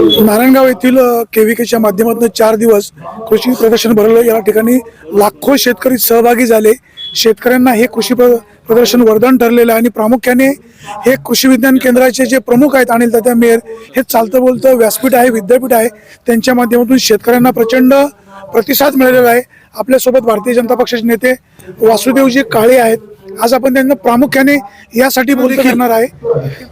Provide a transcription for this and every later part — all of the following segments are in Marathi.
नारायणगाव येथील केव्हीकेच्या माध्यमातून चार दिवस कृषी प्रदर्शन भरलं. या ठिकाणी लाखो शेतकरी सहभागी झाले. शेतकऱ्यांना हे कृषी प्र- प्रदर्शन वरदान ठरलेलं आहे आणि प्रामुख्याने हे कृषी विज्ञान केंद्राचे जे प्रमुख आहेत अनिल तात्या मेयर हे चालतं बोलतं व्यासपीठ आहे विद्यापीठ आहे. त्यांच्या माध्यमातून शेतकऱ्यांना प्रचंड प्रतिसाद मिळालेला आहे. आपल्यासोबत भारतीय जनता पक्षाचे नेते वासुदेवजी काळे आहेत. आज आपण त्यांना प्रामुख्याने यासाठी बोली करणार आहे.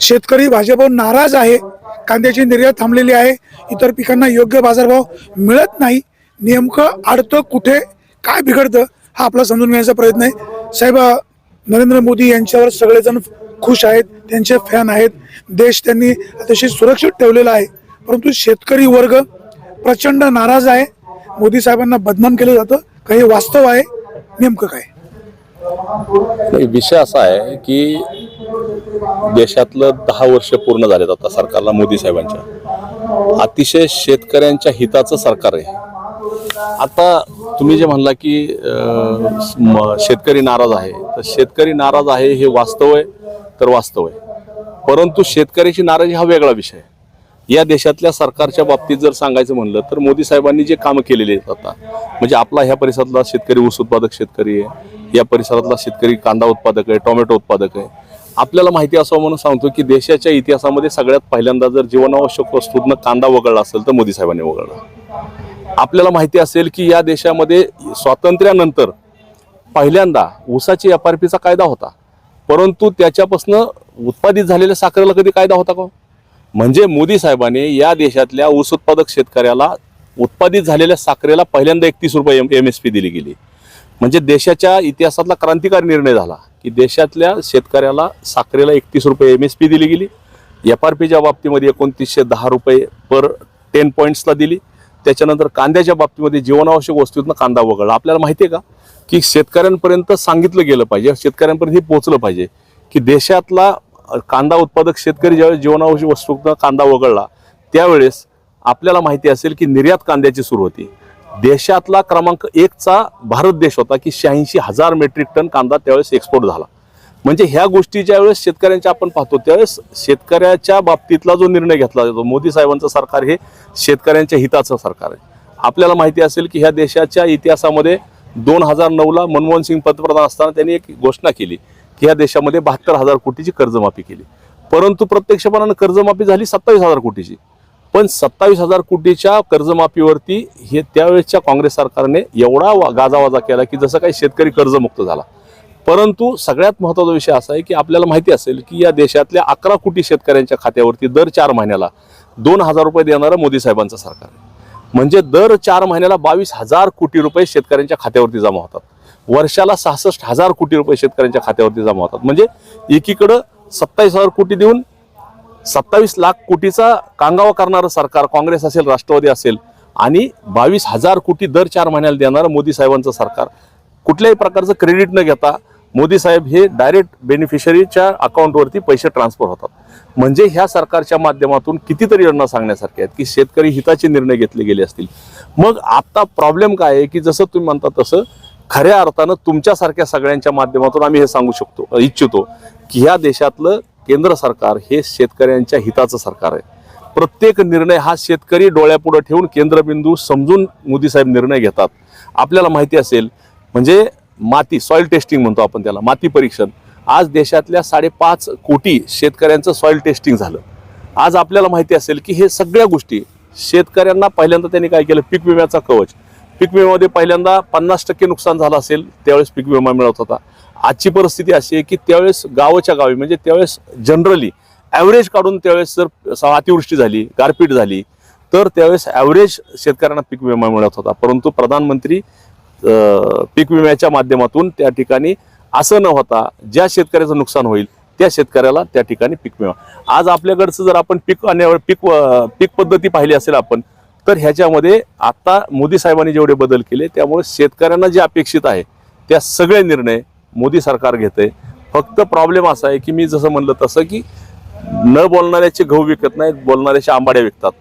शेतकरी भाजपवर नाराज आहे. कांद्याची निर्यात थांबलेली आहे. इतर पिकांना योग्य बाजारभाव मिळत नाही. नेमकं अडतं कुठे काय बिघडतं हा आपला समजून घेण्याचा प्रयत्न आहे. साहेब नरेंद्र मोदी यांच्यावर सगळेजण खुश आहेत. त्यांचे फॅन आहेत. देश त्यांनी अतिशय सुरक्षित ठेवलेला आहे. परंतु शेतकरी वर्ग प्रचंड नाराज आहे. मोदी साहेबांना बदनाम केलं जातं. काही वास्तव आहे. नेमकं काय? विषय असा आहे की देशातलं दहा वर्ष पूर्ण झालेत आता सरकारला मोदी साहेबांच्या. अतिशय शेतकऱ्यांच्या हिताचं सरकार आहे. आता तुम्ही जे म्हणला की म- शेतकरी नाराज आहे. तर शेतकरी नाराज आहे हे वास्तव आहे तर वास्तव आहे. परंतु शेतकऱ्याची नाराजी हा वेगळा विषय आहे. या देशातल्या सरकारच्या बाबतीत जर सांगायचं म्हणलं तर मोदी साहेबांनी जे कामं केलेले आहेत आता म्हणजे आपला ह्या परिसरातला शेतकरी ऊस उत्पादक शेतकरी आहे या परिसरातला शेतकरी कांदा उत्पादक आहे टोमॅटो उत्पादक आहे. आपल्याला माहिती असावं म्हणून सांगतो की देशाच्या इतिहासामध्ये सगळ्यात पहिल्यांदा जर जीवनावश्यक वस्तूंना कांदा वगळला असेल तर मोदी साहेबांनी वगळला. आपल्याला माहिती असेल की या देशामध्ये स्वातंत्र्यानंतर पहिल्यांदा ऊसाची एफ आर पीचा कायदा होता परंतु त्याच्यापासून उत्पादित झालेल्या साखरेला कधी कायदा होता का? म्हणजे मोदी साहेबांनी या देशातल्या ऊस उत्पादक शेतकऱ्याला उत्पादित झालेल्या साखरेला पहिल्यांदा एकतीस रुपये एम एम एस पी दिली गेली. म्हणजे देशाच्या इतिहासातला क्रांतिकारी निर्णय झाला की देशातल्या शेतकऱ्याला साखरेला एकतीस रुपये एम एस पी दिली गेली. एफ आर पीच्या बाबतीमध्ये एकोणतीसशे दहा रुपये पर टेन पॉईंट्सला दिली. त्याच्यानंतर कांद्याच्या बाबतीमध्ये जीवनावश्यक वस्तूतनं कांदा वगळला. आपल्याला माहिती आहे का? की शेतकऱ्यांपर्यंत सांगितलं गेलं पाहिजे शेतकऱ्यांपर्यंत हे पोहोचलं पाहिजे की देशातला कांदा उत्पादक शेतकरी ज्यावेळेस जीवनावश्यक वस्तूतनं कांदा वगळला त्यावेळेस आपल्याला माहिती असेल की निर्यात कांद्याची सुरू होती. देशातला क्रमांक एकचा भारत देश होता की शहाऐंशी हजार मेट्रिक टन कांदा त्यावेळेस एक्सपोर्ट झाला. म्हणजे ह्या गोष्टी ज्या वेळेस शेतकऱ्यांच्या आपण पाहतो त्यावेळेस शेतकऱ्याच्या बाबतीतला जो निर्णय घेतला जातो मोदी साहेबांचं सरकार हे शेतकऱ्यांच्या हिताचं सरकार आहे. आपल्याला माहिती असेल की ह्या देशाच्या इतिहासामध्ये दोन हजार नऊला मनमोहन सिंग पंतप्रधान असताना त्यांनी एक घोषणा केली या देशामध्ये बहात्तर हजार कोटीची कर्जमाफी केली. परंतु प्रत्यक्षपणानं कर्जमाफी झाली सत्तावीस हजार कोटीची. पण सत्तावीस हजार कोटीच्या कर्जमाफीवरती हे त्यावेळेसच्या काँग्रेस सरकारने एवढा वा- गाजावाजा केला की जसं काही शेतकरी कर्जमुक्त झाला. परंतु सगळ्यात महत्त्वाचा विषय असा आहे की आपल्याला माहिती असेल की या देशातल्या अकरा कोटी शेतकऱ्यांच्या खात्यावरती दर चार महिन्याला दोन हजार रुपये देणारं मोदी साहेबांचं सरकार म्हणजे दर चार महिन्याला बावीस हजार कोटी रुपये शेतकऱ्यांच्या खात्यावरती जमा होतात. वर्षाला सहासष्ट हजार कोटी रुपये शेतकऱ्यांच्या खात्यावरती जमा होतात. म्हणजे एकीकडं सत्तावीस हजार कोटी देऊन सत्तावीस लाख कोटीचा कांगावा करणारं सरकार काँग्रेस असेल राष्ट्रवादी असेल आणि बावीस हजार कोटी दर चार महिन्याला देणारं मोदी साहेबांचं सरकार. कुठल्याही प्रकारचं क्रेडिट न घेता मोदी साहेब हे डायरेक्ट बेनिफिशरीच्या अकाउंटवरती पैसे ट्रान्सफर होतात. म्हणजे ह्या सरकारच्या माध्यमातून कितीतरी योजना सांगण्यासारख्या आहेत की शेतकरी हिताचे निर्णय घेतले गेले असतील. मग आता प्रॉब्लेम काय आहे की जसं तुम्ही म्हणता तसं खऱ्या अर्थानं तुमच्यासारख्या सगळ्यांच्या माध्यमातून आम्ही हे सांगू शकतो इच्छितो की ह्या देशातलं केंद्र सरकार हे शेतकऱ्यांच्या हिताचं सरकार आहे. प्रत्येक निर्णय हा शेतकरी डोळ्यापुढं ठेवून केंद्रबिंदू समजून मोदी साहेब निर्णय घेतात. आपल्याला माहिती असेल म्हणजे माती सॉईल टेस्टिंग म्हणतो आपण त्याला माती परीक्षण. आज देशातल्या साडेपाच कोटी शेतकऱ्यांचं सॉईल टेस्टिंग झालं. आज आपल्याला माहिती असेल की हे सगळ्या गोष्टी शेतकऱ्यांना पहिल्यांदा त्यांनी काय केलं पीक विम्याचा कवच. पीक विम्यामध्ये पहिल्यांदा पन्नास टक्के नुकसान झालं असेल त्यावेळेस पीक विमा मिळत होता. आजची परिस्थिती अशी आहे की त्यावेळेस गावाच्या गावी म्हणजे त्यावेळेस जनरली ॲव्हरेज काढून त्यावेळेस जर अतिवृष्टी झाली गारपीट झाली तर त्यावेळेस ॲव्हरेज शेतकऱ्यांना पीक विमा मिळत होता. परंतु प्रधानमंत्री पीक विम्याच्या माध्यमातून त्या ठिकाणी असं न होता ज्या शेतकऱ्याचं नुकसान होईल त्या शेतकऱ्याला त्या ठिकाणी पीक विमा. आज आपल्याकडचं जर आपण पीक आणि पीक पीक पद्धती पाहिली असेल आपण तर ह्याच्यामध्ये आता मोदी साहेबांनी जेवढे बदल केले त्यामुळे शेतकऱ्यांना जे अपेक्षित आहे त्या सगळे निर्णय मोदी सरकार घेते फक्त प्रॉब्लेम असा आहे की मी जसं म्हणलं तसं की न बोलणाऱ्याचे गहू विकत नाहीत बोलणाऱ्याच्या आंबाड्या विकतात.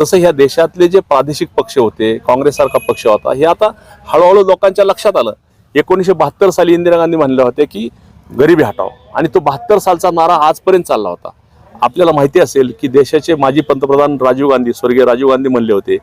तसं ह्या देशातले जे प्रादेशिक पक्ष होते काँग्रेससारखा पक्ष होता हे आता हळूहळू लोकांच्या लक्षात आलं. एकोणीसशे बहात्तर साली इंदिरा गांधी म्हणल्या होत्या की गरिबी हटाव आणि तो बहात्तर सालचा नारा आजपर्यंत चालला होता. आपल्याला माहिती असेल की देशाचे माजी पंतप्रधान राजीव गांधी स्वर्गीय राजीव गांधी म्हणले होते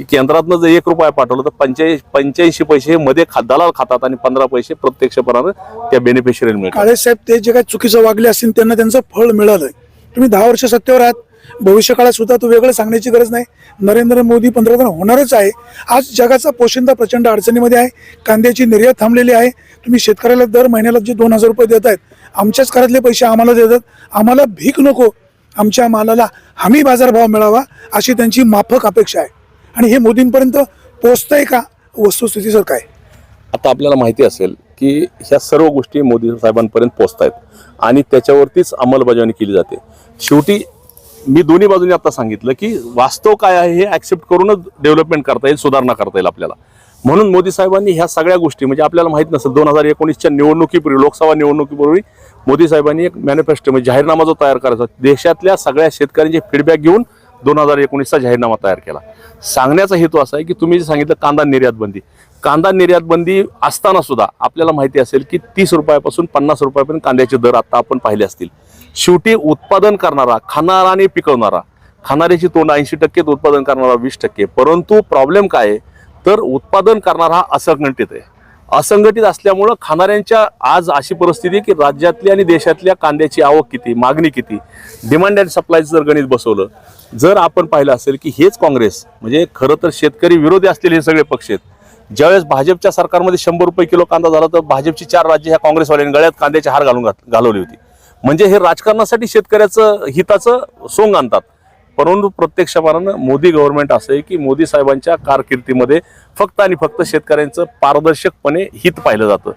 की केंद्रातनं जर एक रुपया पाठवलं तर पंच्याऐंशी पंच्याऐंशी पैसे हे मध्ये दलाल खातात आणि पंधरा पैसे प्रत्यक्षपणानं त्या बेनिफिशरीला मिळतात. काळे साहेब ते जे काही चुकीचं वागले असतील त्यांना त्यांचं फळ मिळालंय. तुम्ही दहा वर्ष सत्तेवर आहात. भविष्यकाळात सुद्धा तो वेगळं सांगण्याची गरज नाही. नरेंद्र मोदी पंतप्रधान होणारच आहे. आज जगाचा पोशिंदा प्रचंड अडचणीमध्ये आहे. कांद्याची निर्यात थांबलेली आहे. तुम्ही शेतकऱ्याला दर महिन्याला जे दोन हजार रुपये देत आहेत आमच्याच घरातले पैसे आम्हाला देतात. आम्हाला भीक नको. आमच्या मालाला हमी बाजारभाव मिळावा अशी त्यांची माफक अपेक्षा आहे. आणि हे मोदींपर्यंत पोचतंय का? वस्तुस्थितीचं काय? आता आपल्याला माहिती असेल की ह्या सर्व गोष्टी मोदी साहेबांपर्यंत पोहोचत आहेत आणि त्याच्यावरतीच अंमलबजावणी केली जाते. शेवटी मी दोन्ही बाजूने आता सांगितलं की वास्तव काय आहे हे ॲक्सेप्ट करूनच डेव्हलपमेंट करता येईल सुधारणा करता येईल आपल्याला. म्हणून मोदी साहेबांनी ह्या सगळ्या गोष्टी म्हणजे आपल्याला माहीत नसेल दोन हजार एकोणीसच्या निवडणुकीपूर्वी लोकसभा निवडणुकीपूर्वी मोदी साहेबांनी एक मॅनिफेस्टो म्हणजे जाहीरनामा जो तयार करायचा देशातल्या सगळ्या शेतकऱ्यांचे फीडबॅक घेऊन दोन हजार एकोणीसचा जाहीरनामा तयार केला. सांगण्याचा हेतू असा आहे की तुम्ही जे सांगितलं कांदा निर्यात बंदी कांदा निर्यात बंदी असताना सुद्धा आपल्याला माहिती असेल की तीस रुपयापासून पन्नास रुपयापर्यंत कांद्याचे दर आता आपण पाहिले असतील. शेवटी उत्पादन करणारा खाणारा आणि पिकवणारा खाणाऱ्याची तोंड ऐंशी टक्के उत्पादन करणारा वीस टक्के. परंतु प्रॉब्लेम काय आहे? तर उत्पादन करणारा हा असंघटित आहे. असंघटित असल्यामुळं खाणाऱ्यांच्या आज अशी परिस्थिती की राज्यातल्या आणि देशातल्या कांद्याची आवक किती मागणी किती? डिमांड अँड सप्लायचं जर गणित बसवलं जर आपण पाहिलं असेल की हेच काँग्रेस म्हणजे खरं तर शेतकरी विरोधी असलेले हे सगळे पक्ष आहेत. ज्यावेळेस भाजपच्या सरकारमध्ये शंभर रुपये किलो कांदा झाला तर भाजपची चार राज्य ह्या काँग्रेसवाल्यांनी गळ्यात कांद्याचे हार घालून घालवली होती. म्हणजे हे राजकारणासाठी शेतकऱ्याचं हिताचं सोंग आणतात. परंतु प्रत्यक्षपणानं मोदी गव्हर्नमेंट असं आहे की मोदी साहेबांच्या कारकिर्दीमध्ये फक्त आणि फक्त शेतकऱ्यांचं पारदर्शकपणे हित पाहिलं जातं.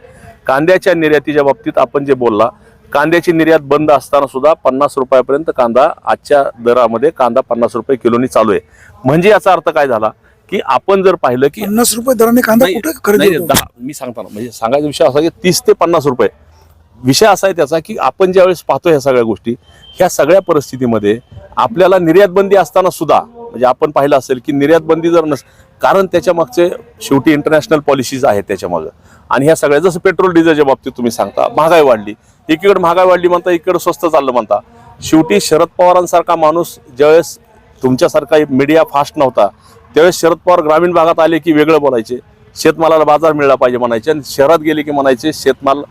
कांद्याच्या निर्यातीच्या बाबतीत आपण जे बोलला कांद्याची निर्यात बंद असताना सुद्धा पन्नास रुपयापर्यंत कांदा आजच्या दरामध्ये कांदा पन्नास रुपये किलोनी चालू आहे. म्हणजे याचा अर्थ काय झाला की आपण जर पाहिलं की पन्नास रुपये दराने कांदा कुठे मी सांगतो ना म्हणजे सांगायचा विषय असा की तीस ते पन्नास रुपये. विषय असा आहे त्याचा की आपण ज्यावेळेस पाहतो ह्या सगळ्या गोष्टी ह्या सगळ्या परिस्थितीमध्ये आपल्याला निर्यात बंदी असताना सुद्धा म्हणजे आपण पाहिलं असेल की निर्यात बंदी जर नस कारण त्याच्या मागचे शेवटी इंटरनॅशनल पॉलिसीज आहेत त्याच्यामागं आणि ह्या सगळ्या जसं पेट्रोल डिझेलच्या बाबतीत तुम्ही सांगता महागाई वाढली. एकीकडे महागाई वाढली म्हणता एकीकडे स्वस्त चाललं म्हणता. शेवटी शरद पवारांसारखा माणूस ज्यावेळेस तुमच्यासारखा मीडिया फास्ट नव्हता त्यावेळेस शरद पवार ग्रामीण भागात आले की वेगळं बोलायचे. शेतमालाला बाजार मिळाला पाहिजे म्हणायचे आणि शहरात गेले की म्हणायचे शेतमाल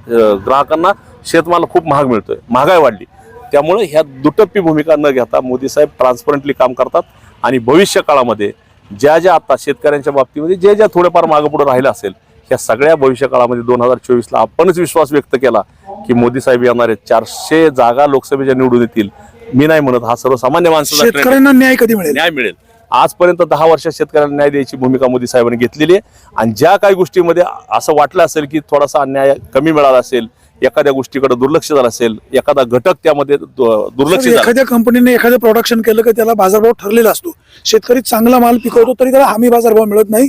ग्राहकांना शेतमाल खूप महाग मिळतोय महागाई वाढली. त्यामुळे ह्या दुटप्पी भूमिका न घेता मोदी साहेब ट्रान्सपरंटली काम करतात आणि भविष्य काळामध्ये ज्या ज्या आता शेतकऱ्यांच्या बाबतीमध्ये जे ज्या थोडंफार मागं पुढे राहिलं असेल ह्या सगळ्या भविष्य काळामध्ये दोन हजार चोवीसला आपणच विश्वास व्यक्त केला की मोदी साहेब येणार चारशे जागा लोकसभेच्या निवडून येतील. मी नाही म्हणत हा सर्वसामान्य आहे. शेतकऱ्यांना न्याय कधी मिळेल? न्याय मिळेल. आजपर्यंत दहा वर्षात शेतकऱ्यांना न्याय द्यायची भूमिका मोदी साहेबांनी घेतलेली आहे. आणि ज्या काही गोष्टीमध्ये असं वाटलं असेल की थोडासा अन्याय कमी मिळाला असेल एखाद्या गोष्टीकडे दुर्लक्ष झालं असेल एखादा घटक त्यामध्ये दु- दुर्लक्ष एखाद्या कंपनीने एखादं प्रोडक्शन केलं की त्याला बाजारभाव ठरलेला असतो. शेतकरी चांगला माल पिकवतो तरी त्याला हमी बाजारभाव मिळत नाही.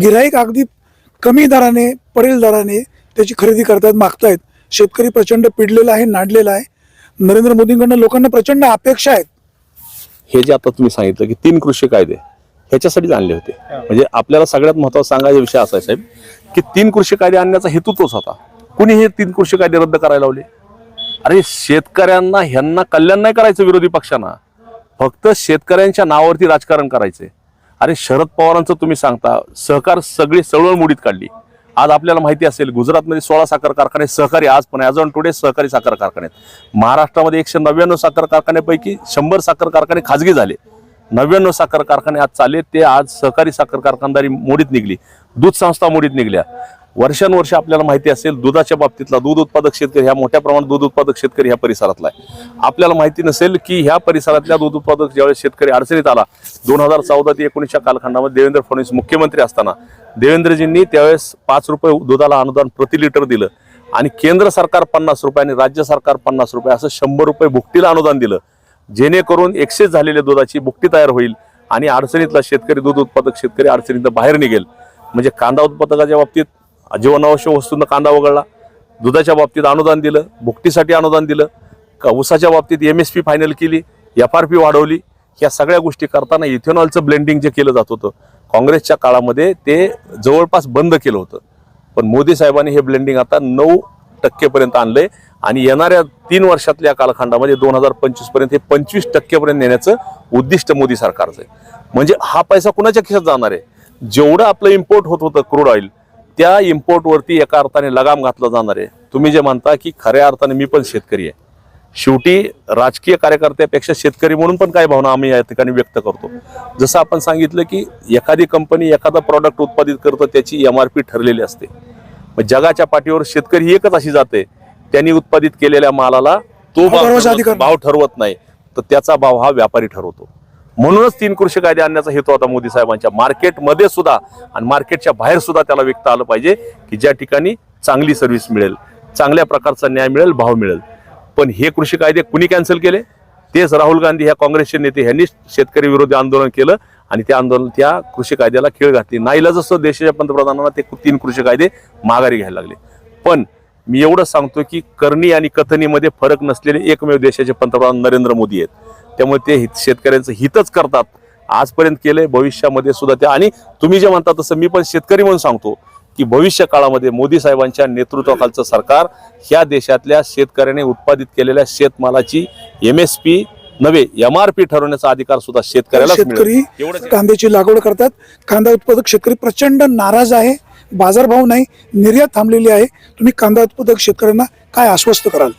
गिराईक अगदी कमी दराने पडेल दराने त्याची खरेदी करतायत मागतायत. शेतकरी प्रचंड पिडलेला आहे नाडलेला आहे. नरेंद्र मोदींकडनं लोकांना प्रचंड अपेक्षा आहेत. हे जे आता तुम्ही सांगितलं की तीन कृषी कायदे ह्याच्यासाठीच आणले होते. म्हणजे आपल्याला सगळ्यात महत्त्वाचा सांगायचा विषय असा आहे साहेब की तीन कृषी कायदे आणण्याचा हेतू तोच होता. कुणी हे तीन कृषी कायदे रद्द करायला लावले? अरे शेतकऱ्यांना ह्यांना कल्याण नाही करायचं विरोधी पक्षांना. फक्त शेतकऱ्यांच्या नावावरती राजकारण करायचंय. अरे शरद पवारांचं तुम्ही सांगता सहकार सगळी चळवळ मुडीत काढली. आज आपल्याला माहिती असेल गुजरातमध्ये सोळा साखर कारखाने सहकारी आज पण ॲज ऑन टुडे सहकारी साखर कारखाने आहेत. महाराष्ट्रामध्ये एकशे नव्याण्णव साखर कारखान्यापैकी शंभर साखर कारखाने खाजगी झाले. नव्याण्णव साखर कारखाने आज चालले ते आज सहकारी साखर कारखानदारी मोडीत निघली. दूध संस्था मोडीत निघल्या. वर्षानुवर्ष आपल्याला माहिती असेल दुधाच्या बाबतीतला दूध उत्पादक शेतकरी ह्या मोठ्या प्रमाणात दूध उत्पादक शेतकरी ह्या परिसरातला आहे. आपल्याला माहिती नसेल की ह्या परिसरातल्या दूध उत्पादक ज्यावेळेस शेतकरी अडचणीत आला दोन हजार चौदा ते एकोणीसच्या कालखंडामध्ये देवेंद्र फडणवीस मुख्यमंत्री असताना देवेंद्रजींनी त्यावेळेस पाच रुपये दुधाला अनुदान प्रति लिटर दिलं आणि केंद्र सरकार पन्नास रुपये आणि राज्य सरकार पन्नास रुपये असं शंभर रुपये भुकटीला अनुदान दिलं. जेणेकरून एक्सेस झालेल्या दुधाची भुकटी तयार होईल आणि अडचणीतला शेतकरी दूध उत्पादक शेतकरी अडचणीतनं बाहेर निघेल. म्हणजे कांदा उत्पादकाच्या बाबतीत जीवनावश्यक वस्तूंना कांदा वगळला. दुधाच्या बाबतीत अनुदान दिलं भुकटीसाठी अनुदान दिलं का ऊसाच्या बाबतीत एम एस पी फायनल केली एफ आर पी वाढवली. ह्या सगळ्या गोष्टी करताना इथेनॉलचं ब्लेंडिंग जे केलं जात होतं काँग्रेसच्या काळामध्ये ते जवळपास बंद केलं होतं. पण मोदी साहेबांनी हे ब्लेंडिंग आता नऊ टक्केपर्यंत आणलंय आणि येणाऱ्या तीन वर्षातल्या कालखंडामध्ये दोन हजार पंचवीसपर्यंत हे पंचवीस टक्केपर्यंत नेण्याचं उद्दिष्ट मोदी सरकारचं आहे. म्हणजे हा पैसा कुणाच्या खिशात जाणार आहे? जेवढं आपलं इम्पोर्ट होत होतं क्रूड ऑइल त्या इम्पोर्टवरती एका अर्थाने लगाम घातला जाणार आहे. तुम्ही जे म्हणता की खऱ्या अर्थाने मी पण शेतकरी आहे. शेवटी राजकीय कार्यकर्त्यापेक्षा शेतकरी म्हणून पण काही भावना आम्ही या ठिकाणी व्यक्त करतो. जसं आपण सांगितलं की एखादी कंपनी एखादा प्रॉडक्ट उत्पादित करतं त्याची एम आर पी ठरलेली असते. मग जगाच्या पाठीवर शेतकरी एकच अशी जाते. त्यांनी उत्पादित केलेल्या मालाला तो. भाव ठरवत नाही. तर त्याचा भाव हा व्यापारी ठरवतो. म्हणूनच तीन कृषी कायदे आणण्याचा हेतू होता मोदी साहेबांच्या मार्केटमध्ये सुद्धा आणि मार्केटच्या बाहेर सुद्धा त्याला विकता आलं पाहिजे की ज्या ठिकाणी चांगली सर्व्हिस मिळेल चांगल्या प्रकारचा न्याय मिळेल भाव मिळेल. पण हे कृषी कायदे कुणी कॅन्सल केले? तेच राहुल गांधी ह्या काँग्रेसचे नेते ह्यांनी शेतकरी विरोधी आंदोलन केलं आणि त्या आंदोलन त्या कृषी कायद्याला खेळ घातली. नाईला जसं देशाच्या पंतप्रधानांना ते तीन कृषी कायदे माघारी घ्यायला लागले. पण मी एवढंच सांगतो की करणी आणि कथनीमध्ये फरक नसलेले एकमेव देशाचे पंतप्रधान नरेंद्र मोदी आहेत. त्यामुळे ते हित शेतकऱ्यांचं हितच करतात. आजपर्यंत केलंय भविष्यामध्ये सुद्धा ते आणि तुम्ही जे म्हणता तसं मी पण शेतकरी म्हणून सांगतो की भविष्य काळामध्ये मोदी साहेबांच्या नेतृत्वाखालचं सरकार ह्या देशातल्या शेतकऱ्याने उत्पादित केलेल्या शेतमालाची एम एस पी नव्हे एम आर पी ठरवण्याचा अधिकार सुद्धा शेतकऱ्याला शेतकरी कांद्याची लागवड करतात. कांदा उत्पादक शेतकरी प्रचंड नाराज आहे. बाजारभाव नाही निर्यात थांबलेली आहे. तुम्ही कांदा उत्पादक शेतकऱ्यांना काय आश्वस्त कराल?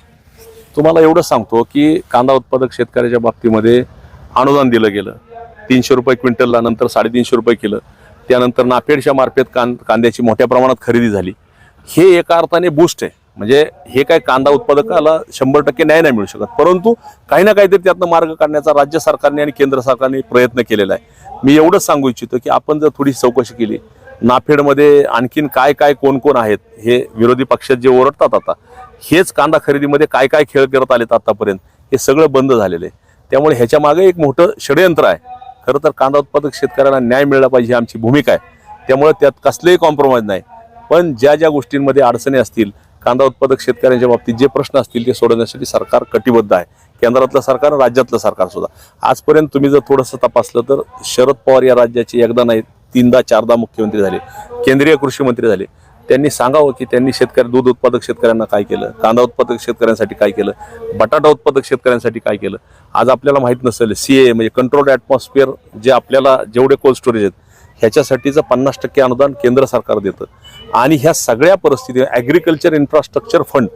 तुम्हाला एवढं सांगतो की कांदा उत्पादक शेतकऱ्याच्या बाबतीमध्ये अनुदान दिलं गेलं. तीनशे रुपये क्विंटलला नंतर साडेतीनशे रुपये केलं. त्यानंतर नाफेडच्या मार्फत कां कांद्याची मोठ्या प्रमाणात खरेदी झाली. हे एका अर्थाने बूस्ट आहे. म्हणजे हे काय कांदा उत्पादकाला शंभर टक्के न्याय नाही मिळू शकत. परंतु काही ना काहीतरी त्यातनं मार्ग काढण्याचा राज्य सरकारने आणि केंद्र सरकारने प्रयत्न केलेला आहे. मी एवढंच सांगू इच्छितो की आपण जर थोडी चौकशी केली नाफेडमध्ये आणखीन काय काय कोण कोण आहेत हे विरोधी पक्षात जे ओरडतात आता हेच कांदा खरेदीमध्ये काय काय खेळ करत आलेत आतापर्यंत हे सगळं बंद झालेलं. आहे त्यामुळे ह्याच्या मागे एक मोठं षडयंत्र आहे. खरं तर कांदा उत्पादक शेतकऱ्याला न्याय मिळाला पाहिजे ही आमची भूमिका आहे. त्यामुळे त्यात कसलेही कॉम्प्रोमाइज नाही. पण ज्या ज्या गोष्टींमध्ये अडचणी असतील कांदा उत्पादक शेतकऱ्यांच्या बाबतीत जे प्रश्न असतील ते सोडवण्यासाठी सरकार कटिबद्ध आहे. केंद्रातलं सरकार आणि राज्यातलं सरकार सुद्धा. आजपर्यंत तुम्ही जर थोडंसं तपासलं तर शरद पवार या राज्याचे एकदा नाहीत तीनदा चारदा मुख्यमंत्री झाले केंद्रीय कृषी मंत्री झाले. त्यांनी सांगावं की त्यांनी शेतकरी दूध उत्पादक शेतकऱ्यांना काय केलं कांदा उत्पादक शेतकऱ्यांसाठी काय केलं बटाटा उत्पादक शेतकऱ्यांसाठी काय केलं. आज आपल्याला माहीत नसेल सी ए म्हणजे कंट्रोल्ड ॲटमॉस्फिअर जे आपल्याला जेवढे कोल्ड स्टोरेज आहेत ह्याच्यासाठीचं पन्नास टक्के अनुदान केंद्र सरकार देतं. आणि ह्या सगळ्या परिस्थिती ॲग्रिकल्चर इन्फ्रास्ट्रक्चर फंड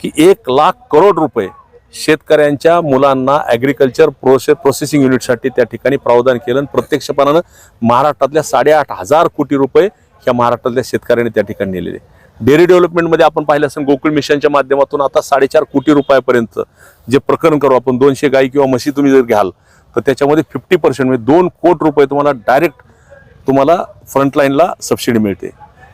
की एक लाख करोड रुपये शेतकऱ्यांच्या मुलांना ॲग्रिकल्चर प्रोसे प्रोसेसिंग युनिटसाठी त्या ठिकाणी प्रावधान केलं आणि प्रत्यक्षपणानं महाराष्ट्रातल्या साडेआठ हजार कोटी रुपये ह्या महाराष्ट्रातल्या शेतकऱ्यांनी त्या ठिकाणी नेलेले. डेअरी डेव्हलपमेंटमध्ये आपण पाहिलं असेल गोकुळ मिशनच्या माध्यमातून आता साडेचार कोटी रुपयापर्यंत जे प्रकरण करू आपण दोनशे गाई किंवा म्हशी तुम्ही जर घ्याल तर त्याच्यामध्ये फिफ्टी पर्सेंट म्हणजे दोन कोटी रुपये तुम्हाला डायरेक्ट तुम्हाला फ्रंटलाईनला सबसिडी मिळते.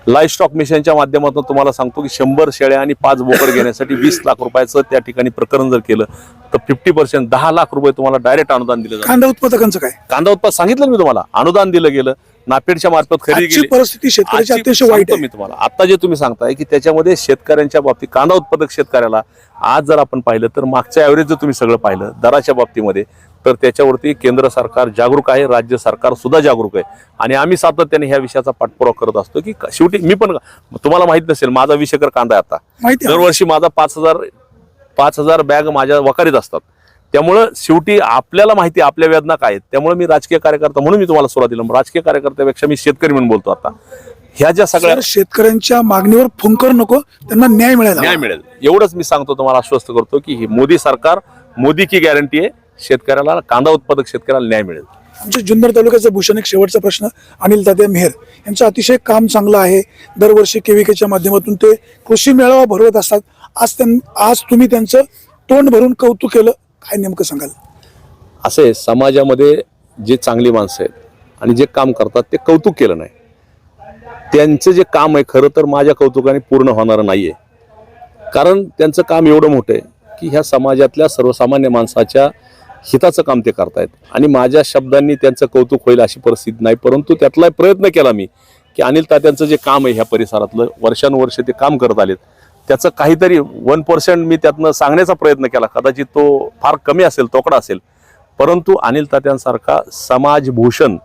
लाईफ स्टॉक मिशनच्या माध्यमातून तुम्हाला सांगतो की शंभर शेळ्या आणि पाच बोकड घेण्यासाठी वीस लाख रुपयाचं त्या ठिकाणी प्रकरण जर केलं तर फिफ्टी पर्सेंट दहा लाख रुपये तुम्हाला डायरेक्ट अनुदान दिलं जातं. कांदा उत्पादकांचं काय? कांदा उत्पादन सांगितलं मी तुम्हाला. अनुदान दिलं गेलं नापेडच्या मार्फत खरेदी आजची केली. परिस्थिती शेतकऱ्याची आजची- अतिशय वाईट सांगतो आहे. मी तुम्हाला. आता जे तुम्ही सांगताय की त्याच्यामध्ये शेतकऱ्यांच्या बाबतीत कांदा उत्पादक शेतकऱ्याला आज जर आपण पाहिलं तर मागच्या ॲव्हरेज जर तुम्ही सगळं पाहिलं दराच्या बाबतीमध्ये तर त्याच्यावरती केंद्र सरकार जागरूक आहे राज्य सरकार सुद्धा जागरूक आहे. आणि आम्ही सातत्याने ह्या विषयाचा पाठपुरावा करत असतो की शेवटी मी पण तुम्हाला माहीत नसेल माझा वीस एकर कांदा आहे आता. दरवर्षी माझा पाच हजार पाच हजार बॅग माझ्या वकारीत असतात. त्यामुळं शेवटी आपल्याला माहिती आपल्या वेदना काय आहेत. त्यामुळे मी राजकीय कार्यकर्ता म्हणून मी तुम्हाला सुरुवातीला राजकीय कार्यकर्त्यापेक्षा मी शेतकरी म्हणून बोलतो आता. ह्या ज्या सगळ्या शेतकऱ्यांच्या मागणीवर फुंकर नको त्यांना न्याय मिळायला न्याय. मिळेल. एवढंच मी सांगतो तुम्हाला आश्वस्त करतो की ही मोदी सरकार मोदी की गॅरंटी आहे. शेतकऱ्याला कांदा उत्पादक शेतकऱ्याला न्याय मिळेल. आमच्या जुन्नर तालुक्याचा भूषण एक शेवटचा प्रश्न अनिल तात्या मेहर यांचं अतिशय काम चांगलं आहे. दरवर्षी केविकेच्या माध्यमातून ते कृषी मेळावा भरवत असतात. आज त्यां आज तुम्ही त्यांचं तोंड भरून कौतुक केलं. काय नेमकं सांगाल? असे समाजामध्ये जे चांगली माणसं आहेत आणि जे काम करतात ते कौतुक केलं नाही. त्यांचं जे काम आहे खरं तर माझ्या कौतुकाने पूर्ण होणारं नाहीये. कारण त्यांचं काम एवढं मोठं आहे की ह्या समाजातल्या सर्वसामान्य माणसाच्या हिताचं काम ते करतायत. आणि माझ्या शब्दांनी त्यांचं कौतुक होईल अशी परिस्थिती नाही परंतु त्यातला प्रयत्न केला मी की अनिल तात्यांचं जे काम आहे ह्या परिसरातलं वर्षानुवर्ष ते काम करत आलेत त्याचं काहीतरी वन पर्सेंट मी त्यातनं सांगण्याचा प्रयत्न केला. कदाचित तो फार कमी असेल तोकडा असेल. परंतु अनिल तात्यांसारखा समाजभूषण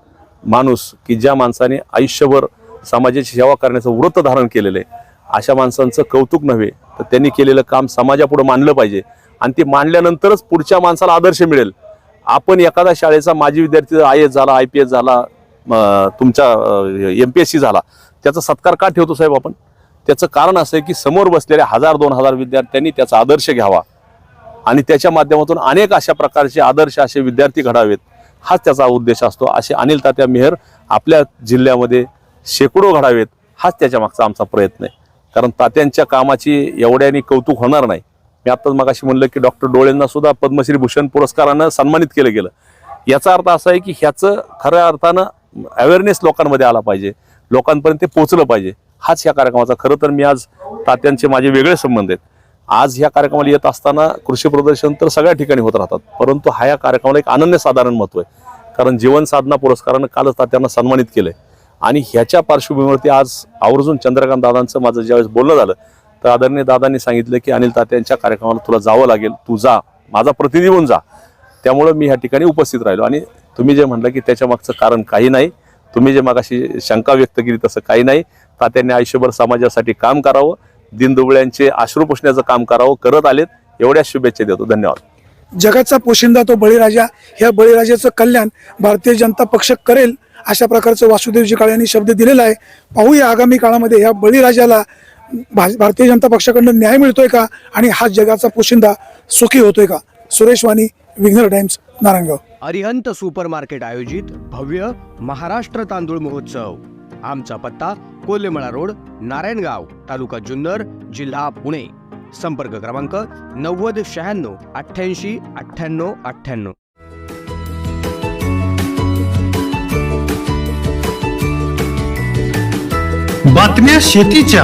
माणूस की ज्या माणसाने आयुष्यभर समाजाची सेवा करण्याचं व्रत धारण केलेलं आहे अशा माणसांचं कौतुक नव्हे तर त्यांनी केलेलं काम समाजापुढं मानलं पाहिजे. आणि ते मांडल्यानंतरच पुढच्या माणसाला आदर्श मिळेल. आपण एखादा शाळेचा माजी विद्यार्थी आय एस झाला आय पी एस झाला म, तुमचा एम पी एस सी झाला त्याचा सत्कार का ठेवतो साहेब आपण? त्याचं कारण असं आहे की समोर बसलेल्या हजार दोन हजार विद्यार्थ्यांनी त्याचा आदर्श घ्यावा. आणि त्याच्या माध्यमातून अनेक अशा प्रकारचे आदर्श असे विद्यार्थी घडावेत. हाच त्याचा उद्देश असतो. असे अनिल तात्या मेहर आपल्या जिल्ह्यामध्ये शेकडो घडावेत. हाच त्याच्या मागचा आमचा प्रयत्न आहे. कारण तात्यांच्या कामाची एवढ्याने कौतुक होणार नाही. मी आत्ताच मगाशी म्हणलं की डॉक्टर डोळेंना सुद्धा पद्मश्री भूषण पुरस्कारानं सन्मानित केलं गेलं. याचा अर्थ असा आहे की ह्याचं खऱ्या अर्थानं अवेअरनेस लोकांमध्ये आला पाहिजे. लोकांपर्यंत ते पोहोचलं पाहिजे. हाच ह्या कार्यक्रमाचा. खरं तर मी आज तात्यांचे माझे वेगळे संबंध आहेत. आज ह्या कार्यक्रमाला येत असताना कृषी प्रदर्शन तर सगळ्या ठिकाणी होत राहतात. परंतु हा या कार्यक्रमाला एक अनन्यसाधारण महत्त्व आहे. कारण जीवन साधना पुरस्कारानं कालच तात्यांना सन्मानित केलंय. आणि ह्याच्या पार्श्वभूमीवरती आज आवर्जून चंद्रकांत दादांचं माझं ज्यावेळेस बोलणं झालं तर आदरणीय दादांनी सांगितलं की अनिल तात्यांच्या कार्यक्रमाला तुला जावं लागेल तू जा माझा प्रतिनिधी होऊन जा. त्यामुळं मी ह्या ठिकाणी उपस्थित राहिलो. आणि तुम्ही जे म्हणलं की त्याच्या मागचं कारण काही नाही तुम्ही जे मागाशी शंका व्यक्त केली तसं काही नाही. तात्यांनी आयुष्यभर समाजासाठी काम करावं दिनदुबळ्यांचे आश्रू पुसण्याचं काम करावं करत आलेत. एवढ्या शुभेच्छा देतो. धन्यवाद. जगाचा पोशिंदा तो बळीराजा ह्या बळीराजाचं कल्याण भारतीय जनता पक्ष करेल अशा प्रकारचं वासुदेवजी काळे यांनी शब्द दिलेला आहे. पाहूया आगामी काळामध्ये ह्या बळीराजाला भारतीय जनता पक्षाकडनं न्याय मिळतोय का? आणि हा जगाचा पोशिंदा सुखी होतोय का? Suresh Wani विघ्नर Times Narayangaon Arihant super market आयोजित भव्य महाराष्ट्र तांदूळ महोत्सव. आमचा पत्ता कोल्हेमळा रोड नारायणगाव तालुका जुन्नर जिल्हा पुणे. संपर्क क्रमांक नव्वद शहाण्णव अठ्ठ्याऐंशी अठ्ठ्याण्णव अठ्ठ्याण्णव. बातम्या शेतीच्या.